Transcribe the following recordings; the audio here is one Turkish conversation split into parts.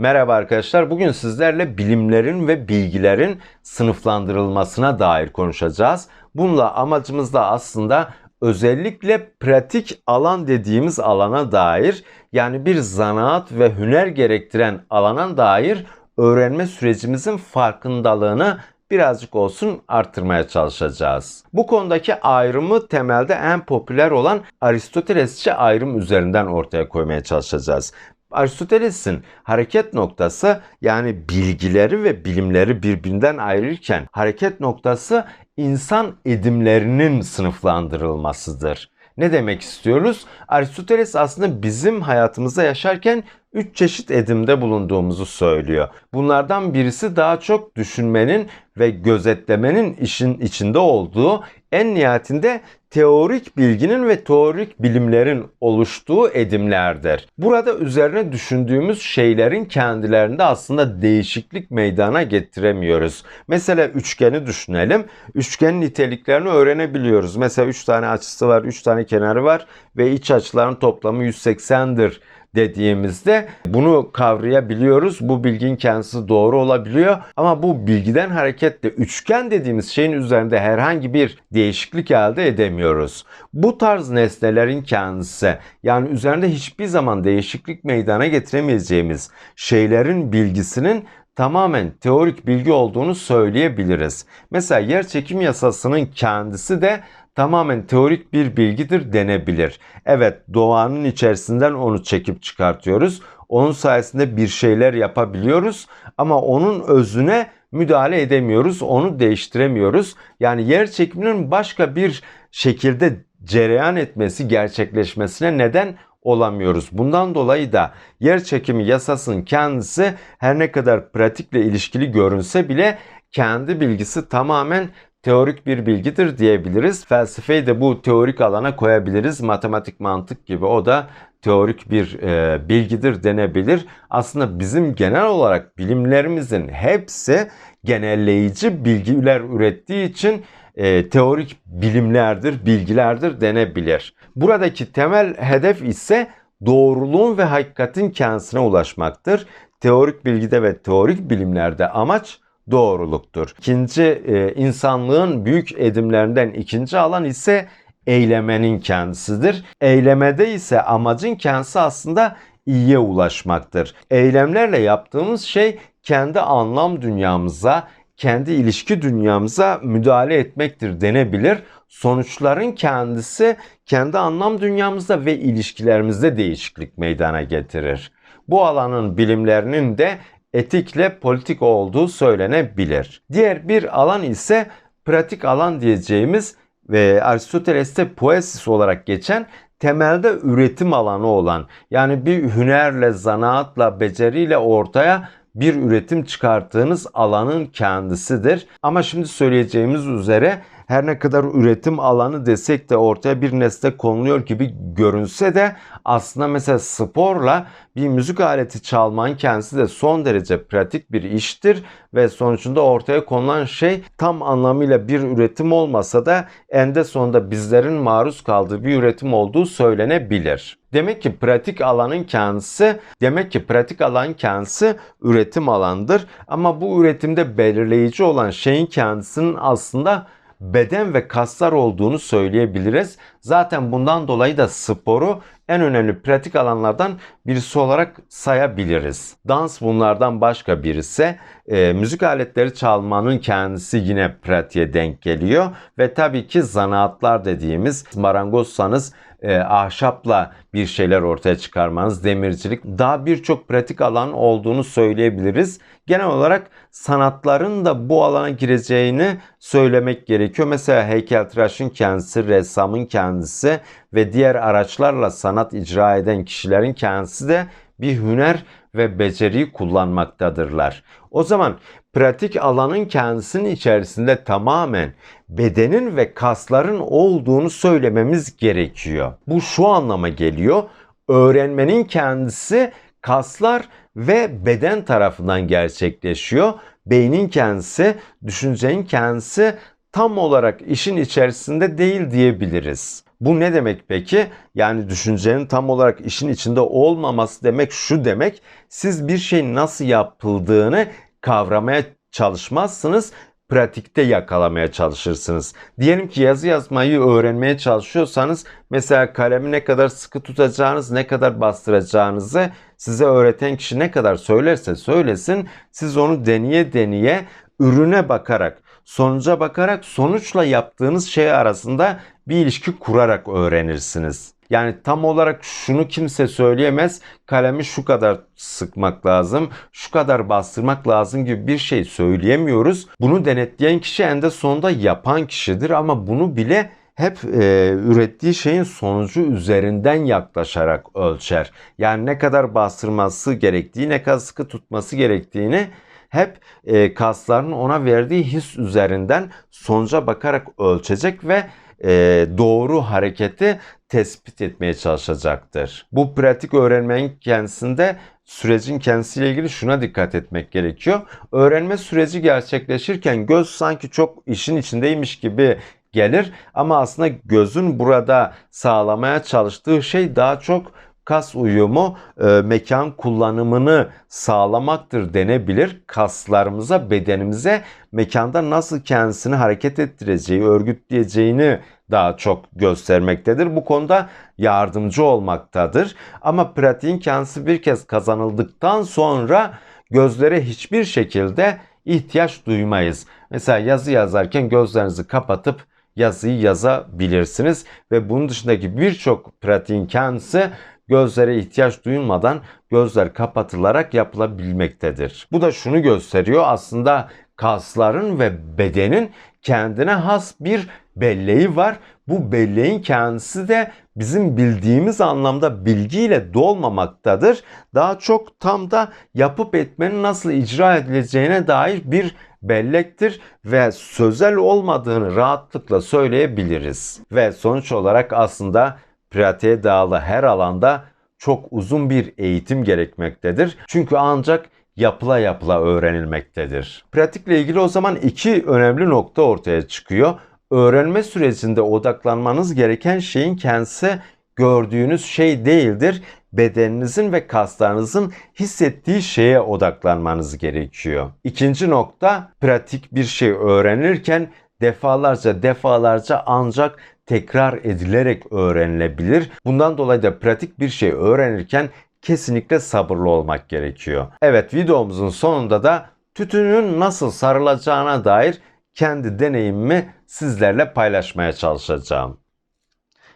Merhaba arkadaşlar. Bugün sizlerle bilimlerin ve bilgilerin sınıflandırılmasına dair konuşacağız. Bununla amacımız da aslında özellikle pratik alan dediğimiz alana dair yani bir zanaat ve hüner gerektiren alana dair öğrenme sürecimizin farkındalığını birazcık olsun artırmaya çalışacağız. Bu konudaki ayrımı temelde en popüler olan Aristotelesçi ayrım üzerinden ortaya koymaya çalışacağız. Aristoteles'in hareket noktası yani bilgileri ve bilimleri birbirinden ayırırken hareket noktası insan edimlerinin sınıflandırılmasıdır. Ne demek istiyoruz? Aristoteles aslında bizim hayatımızda yaşarken üç çeşit edimde bulunduğumuzu söylüyor. Bunlardan birisi daha çok düşünmenin ve gözetlemenin işin içinde olduğu en nihayetinde teorik bilginin ve teorik bilimlerin oluştuğu edimlerdir. Burada üzerine düşündüğümüz şeylerin kendilerinde aslında değişiklik meydana getiremiyoruz. Mesela üçgeni düşünelim. Üçgenin niteliklerini öğrenebiliyoruz. Mesela 3 tane açısı var, 3 tane kenarı var ve iç açıların toplamı 180'dir dediğimizde bunu kavrayabiliyoruz. Bu bilgin kendisi doğru olabiliyor ama bu bilgiden hareketle üçgen dediğimiz şeyin üzerinde herhangi bir değişiklik elde edemiyoruz. Bu tarz nesnelerin kendisi yani üzerinde hiçbir zaman değişiklik meydana getiremeyeceğimiz şeylerin bilgisinin tamamen teorik bilgi olduğunu söyleyebiliriz. Mesela yer çekim yasasının kendisi de tamamen teorik bir bilgidir denebilir. Evet doğanın içerisinden onu çekip çıkartıyoruz. Onun sayesinde bir şeyler yapabiliyoruz ama onun özüne müdahale edemiyoruz. Onu değiştiremiyoruz. Yani yer çekiminin başka bir şekilde cereyan etmesi, gerçekleşmesine neden olamıyoruz. Bundan dolayı da yer çekimi yasasının kendisi her ne kadar pratikle ilişkili görünse bile kendi bilgisi tamamen teorik bir bilgidir diyebiliriz. Felsefeyi de bu teorik alana koyabiliriz. Matematik mantık gibi o da teorik bir e, bilgidir denebilir. Aslında bizim genel olarak bilimlerimizin hepsi genelleyici bilgiler ürettiği için e, teorik bilimlerdir, bilgilerdir denebilir. Buradaki temel hedef ise doğruluğun ve hakikatin kendisine ulaşmaktır. Teorik bilgide ve teorik bilimlerde amaç doğruluktur. İkinci e, insanlığın büyük edimlerinden ikinci alan ise eylemenin kendisidir. Eylemede ise amacın kendisi aslında iyiye ulaşmaktır. Eylemlerle yaptığımız şey kendi anlam dünyamıza, kendi ilişki dünyamıza müdahale etmektir denebilir. Sonuçların kendisi kendi anlam dünyamızda ve ilişkilerimizde değişiklik meydana getirir. Bu alanın bilimlerinin de etikle politik olduğu söylenebilir. Diğer bir alan ise pratik alan diyeceğimiz ve Aristoteles'te poesis olarak geçen temelde üretim alanı olan yani bir hünerle, zanaatla, beceriyle ortaya bir üretim çıkarttığınız alanın kendisidir. Ama şimdi söyleyeceğimiz üzere her ne kadar üretim alanı desek de ortaya bir nesne konuluyor gibi görünse de aslında mesela sporla bir müzik aleti çalmanın kendisi de son derece pratik bir iştir ve sonucunda ortaya konulan şey tam anlamıyla bir üretim olmasa da ende sonunda bizlerin maruz kaldığı bir üretim olduğu söylenebilir. Demek ki pratik alanın kendisi, demek ki pratik alan kendisi üretim alandır. Ama bu üretimde belirleyici olan şeyin kendisinin aslında beden ve kaslar olduğunu söyleyebiliriz. Zaten bundan dolayı da sporu en önemli pratik alanlardan birisi olarak sayabiliriz. Dans bunlardan başka birisi. E, müzik aletleri çalmanın kendisi yine pratiğe denk geliyor. Ve tabii ki zanaatlar dediğimiz marangozsanız e, ahşapla bir şeyler ortaya çıkarmanız, demircilik daha birçok pratik alan olduğunu söyleyebiliriz. Genel olarak sanatların da bu alana gireceğini söylemek gerekiyor. Mesela heykeltıraşın kendisi, ressamın kendisi ve diğer araçlarla sanat icra eden kişilerin kendisi de bir hüner ve beceriyi kullanmaktadırlar. O zaman pratik alanın kendisinin içerisinde tamamen bedenin ve kasların olduğunu söylememiz gerekiyor. Bu şu anlama geliyor. Öğrenmenin kendisi kaslar ve beden tarafından gerçekleşiyor. Beynin kendisi, düşüncenin kendisi tam olarak işin içerisinde değil diyebiliriz. Bu ne demek peki? Yani düşüncenin tam olarak işin içinde olmaması demek şu demek. Siz bir şey nasıl yapıldığını kavramaya çalışmazsınız pratikte yakalamaya çalışırsınız. Diyelim ki yazı yazmayı öğrenmeye çalışıyorsanız mesela kalemi ne kadar sıkı tutacağınız, ne kadar bastıracağınızı size öğreten kişi ne kadar söylerse söylesin siz onu deneye deneye ürüne bakarak, sonuca bakarak sonuçla yaptığınız şey arasında bir ilişki kurarak öğrenirsiniz. Yani tam olarak şunu kimse söyleyemez. Kalemi şu kadar sıkmak lazım, şu kadar bastırmak lazım gibi bir şey söyleyemiyoruz. Bunu denetleyen kişi en de sonunda yapan kişidir ama bunu bile hep e, ürettiği şeyin sonucu üzerinden yaklaşarak ölçer. Yani ne kadar bastırması gerektiği, ne kadar sıkı tutması gerektiğini hep e, kasların ona verdiği his üzerinden sonuca bakarak ölçecek ve e, doğru hareketi tespit etmeye çalışacaktır. Bu pratik öğrenmenin kendisinde sürecin kendisiyle ilgili şuna dikkat etmek gerekiyor. Öğrenme süreci gerçekleşirken göz sanki çok işin içindeymiş gibi gelir ama aslında gözün burada sağlamaya çalıştığı şey daha çok kas uyumu e, mekan kullanımını sağlamaktır denebilir. Kaslarımıza, bedenimize mekanda nasıl kendisini hareket ettireceği, örgütleyeceğini daha çok göstermektedir. Bu konuda yardımcı olmaktadır. Ama pratiğin kendisi bir kez kazanıldıktan sonra gözlere hiçbir şekilde ihtiyaç duymayız. Mesela yazı yazarken gözlerinizi kapatıp yazıyı yazabilirsiniz ve bunun dışındaki birçok pratiğin kendisi gözlere ihtiyaç duyulmadan gözler kapatılarak yapılabilmektedir. Bu da şunu gösteriyor aslında kasların ve bedenin kendine has bir belleği var. Bu belleğin kendisi de bizim bildiğimiz anlamda bilgiyle dolmamaktadır. Daha çok tam da yapıp etmenin nasıl icra edileceğine dair bir bellektir ve sözel olmadığını rahatlıkla söyleyebiliriz. Ve sonuç olarak aslında pratiğe bağlı her alanda çok uzun bir eğitim gerekmektedir. Çünkü ancak yapıla yapıla öğrenilmektedir. Pratikle ilgili o zaman iki önemli nokta ortaya çıkıyor. Öğrenme sürecinde odaklanmanız gereken şeyin kendisi gördüğünüz şey değildir. Bedeninizin ve kaslarınızın hissettiği şeye odaklanmanız gerekiyor. İkinci nokta pratik bir şey öğrenirken defalarca defalarca ancak tekrar edilerek öğrenilebilir. Bundan dolayı da pratik bir şey öğrenirken kesinlikle sabırlı olmak gerekiyor. Evet videomuzun sonunda da tütünün nasıl sarılacağına dair kendi deneyimimi sizlerle paylaşmaya çalışacağım.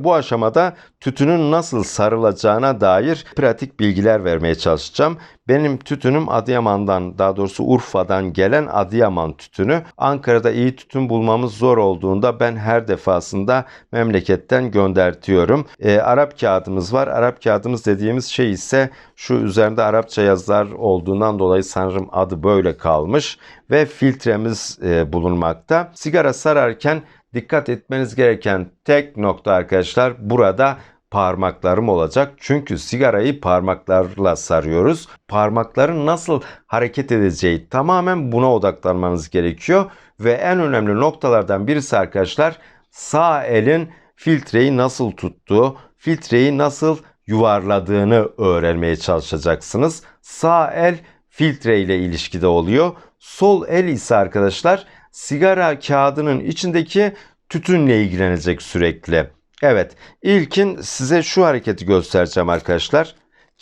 Bu aşamada tütünün nasıl sarılacağına dair pratik bilgiler vermeye çalışacağım. Benim tütünüm Adıyaman'dan daha doğrusu Urfa'dan gelen Adıyaman tütünü. Ankara'da iyi tütün bulmamız zor olduğunda ben her defasında memleketten göndertiyorum. E, Arap kağıdımız var. Arap kağıdımız dediğimiz şey ise şu üzerinde Arapça yazılar olduğundan dolayı sanırım adı böyle kalmış ve filtremiz e, bulunmakta. Sigara sararken dikkat etmeniz gereken tek nokta arkadaşlar burada parmaklarım olacak. Çünkü sigarayı parmaklarla sarıyoruz. Parmakların nasıl hareket edeceği tamamen buna odaklanmanız gerekiyor. Ve en önemli noktalardan birisi arkadaşlar sağ elin filtreyi nasıl tuttuğu, filtreyi nasıl yuvarladığını öğrenmeye çalışacaksınız. Sağ el filtre ile ilişkide oluyor. Sol el ise arkadaşlar sigara kağıdının içindeki tütünle ilgilenecek sürekli. Evet, ilkin size şu hareketi göstereceğim arkadaşlar.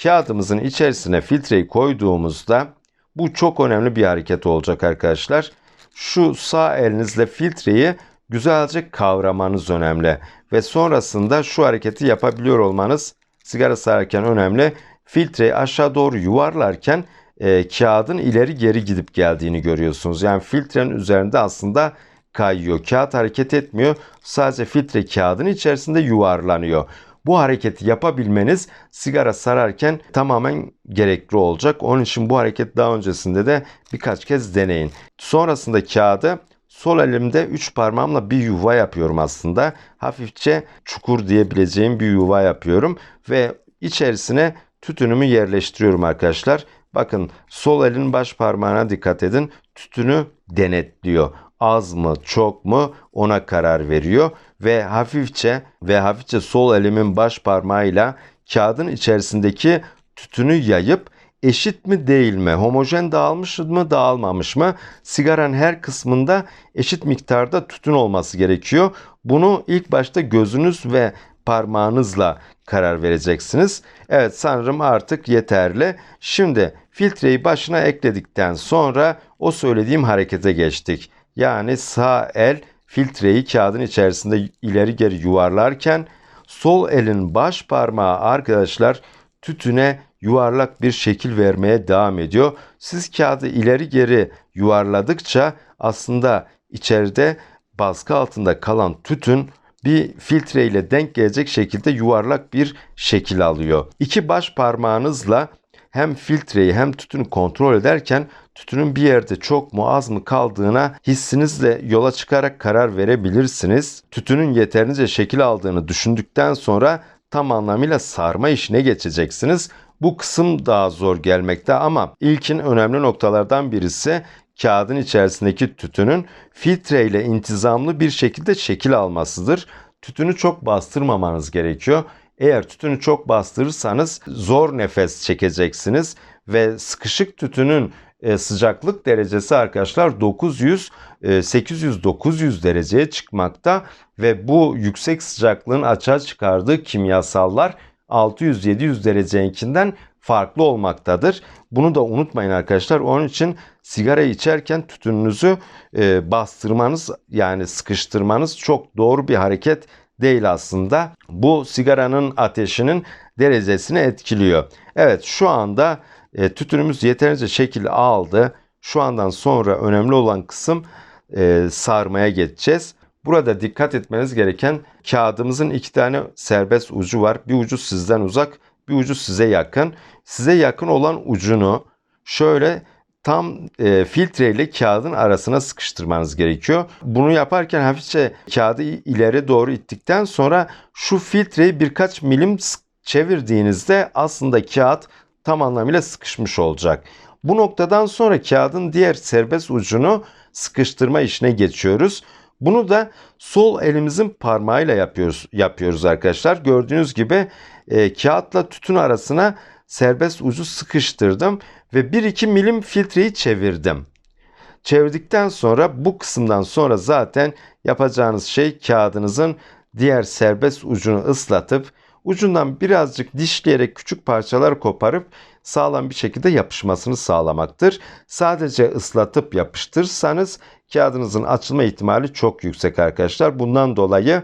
Kağıdımızın içerisine filtreyi koyduğumuzda bu çok önemli bir hareket olacak arkadaşlar. Şu sağ elinizle filtreyi güzelce kavramanız önemli ve sonrasında şu hareketi yapabiliyor olmanız sigara sararken önemli. Filtreyi aşağı doğru yuvarlarken e, kağıdın ileri geri gidip geldiğini görüyorsunuz. Yani filtrenin üzerinde aslında kayıyor. Kağıt hareket etmiyor. Sadece filtre kağıdın içerisinde yuvarlanıyor. Bu hareketi yapabilmeniz sigara sararken tamamen gerekli olacak. Onun için bu hareket daha öncesinde de birkaç kez deneyin. Sonrasında kağıdı sol elimde 3 parmağımla bir yuva yapıyorum aslında. Hafifçe çukur diyebileceğim bir yuva yapıyorum ve içerisine tütünümü yerleştiriyorum arkadaşlar. Bakın sol elin baş parmağına dikkat edin. Tütünü denetliyor. az mı çok mu ona karar veriyor ve hafifçe ve hafifçe sol elimin baş parmağıyla kağıdın içerisindeki tütünü yayıp eşit mi değil mi, homojen dağılmış mı dağılmamış mı, sigaranın her kısmında eşit miktarda tütün olması gerekiyor. Bunu ilk başta gözünüz ve parmağınızla karar vereceksiniz. Evet sanırım artık yeterli. Şimdi filtreyi başına ekledikten sonra o söylediğim harekete geçtik. Yani sağ el filtreyi kağıdın içerisinde ileri geri yuvarlarken sol elin baş parmağı arkadaşlar tütüne yuvarlak bir şekil vermeye devam ediyor. Siz kağıdı ileri geri yuvarladıkça aslında içeride baskı altında kalan tütün bir filtre ile denk gelecek şekilde yuvarlak bir şekil alıyor. İki baş parmağınızla hem filtreyi hem tütünü kontrol ederken tütünün bir yerde çok mu az mı kaldığına hissinizle yola çıkarak karar verebilirsiniz. Tütünün yeterince şekil aldığını düşündükten sonra tam anlamıyla sarma işine geçeceksiniz. Bu kısım daha zor gelmekte ama ilkin önemli noktalardan birisi kağıdın içerisindeki tütünün filtre ile intizamlı bir şekilde şekil almasıdır. Tütünü çok bastırmamanız gerekiyor. Eğer tütünü çok bastırırsanız zor nefes çekeceksiniz ve sıkışık tütünün e, sıcaklık derecesi arkadaşlar 900 800 900 dereceye çıkmakta ve bu yüksek sıcaklığın açığa çıkardığı kimyasallar 600-700 dereceyikinden farklı olmaktadır. Bunu da unutmayın arkadaşlar. Onun için sigara içerken tütününüzü e, bastırmanız yani sıkıştırmanız çok doğru bir hareket değil aslında. Bu sigaranın ateşinin derecesini etkiliyor. Evet şu anda e, tütünümüz yeterince şekil aldı. Şu andan sonra önemli olan kısım e, sarmaya geçeceğiz. Burada dikkat etmeniz gereken kağıdımızın iki tane serbest ucu var. Bir ucu sizden uzak, bir ucu size yakın. Size yakın olan ucunu şöyle tam e, filtre ile kağıdın arasına sıkıştırmanız gerekiyor. Bunu yaparken hafifçe kağıdı ileri doğru ittikten sonra şu filtreyi birkaç milim çevirdiğinizde aslında kağıt tam anlamıyla sıkışmış olacak. Bu noktadan sonra kağıdın diğer serbest ucunu sıkıştırma işine geçiyoruz. Bunu da sol elimizin parmağıyla yapıyoruz, yapıyoruz arkadaşlar. Gördüğünüz gibi e, kağıtla tütün arasına serbest ucu sıkıştırdım ve 1-2 milim filtreyi çevirdim. Çevirdikten sonra bu kısımdan sonra zaten yapacağınız şey kağıdınızın diğer serbest ucunu ıslatıp ucundan birazcık dişleyerek küçük parçalar koparıp sağlam bir şekilde yapışmasını sağlamaktır. Sadece ıslatıp yapıştırsanız kağıdınızın açılma ihtimali çok yüksek arkadaşlar. Bundan dolayı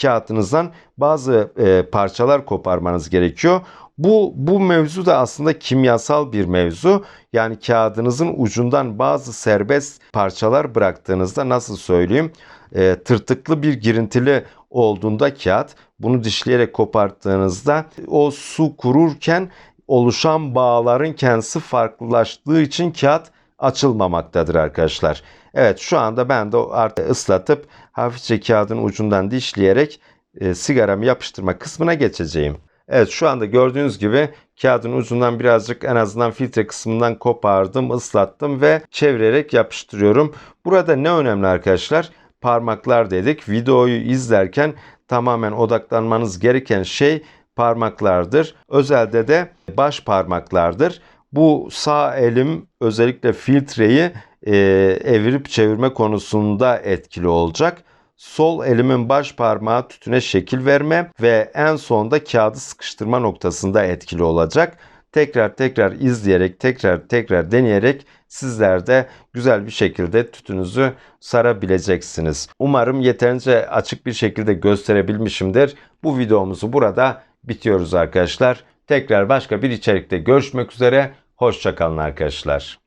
kağıdınızdan bazı e, parçalar koparmanız gerekiyor. Bu, bu mevzu da aslında kimyasal bir mevzu. Yani kağıdınızın ucundan bazı serbest parçalar bıraktığınızda nasıl söyleyeyim e, tırtıklı bir girintili olduğunda kağıt bunu dişleyerek koparttığınızda o su kururken oluşan bağların kendisi farklılaştığı için kağıt açılmamaktadır arkadaşlar. Evet şu anda ben de artık ıslatıp hafifçe kağıdın ucundan dişleyerek e, sigaramı yapıştırma kısmına geçeceğim. Evet şu anda gördüğünüz gibi kağıdın ucundan birazcık en azından filtre kısmından kopardım, ıslattım ve çevirerek yapıştırıyorum. Burada ne önemli arkadaşlar? Parmaklar dedik. Videoyu izlerken tamamen odaklanmanız gereken şey parmaklardır. Özelde de baş parmaklardır. Bu sağ elim özellikle filtreyi e, evirip çevirme konusunda etkili olacak. Sol elimin baş parmağı tütüne şekil verme ve en sonda kağıdı sıkıştırma noktasında etkili olacak. Tekrar tekrar izleyerek, tekrar tekrar deneyerek sizler de güzel bir şekilde tütünüzü sarabileceksiniz. Umarım yeterince açık bir şekilde gösterebilmişimdir. Bu videomuzu burada bitiyoruz arkadaşlar. Tekrar başka bir içerikte görüşmek üzere. Hoşçakalın arkadaşlar.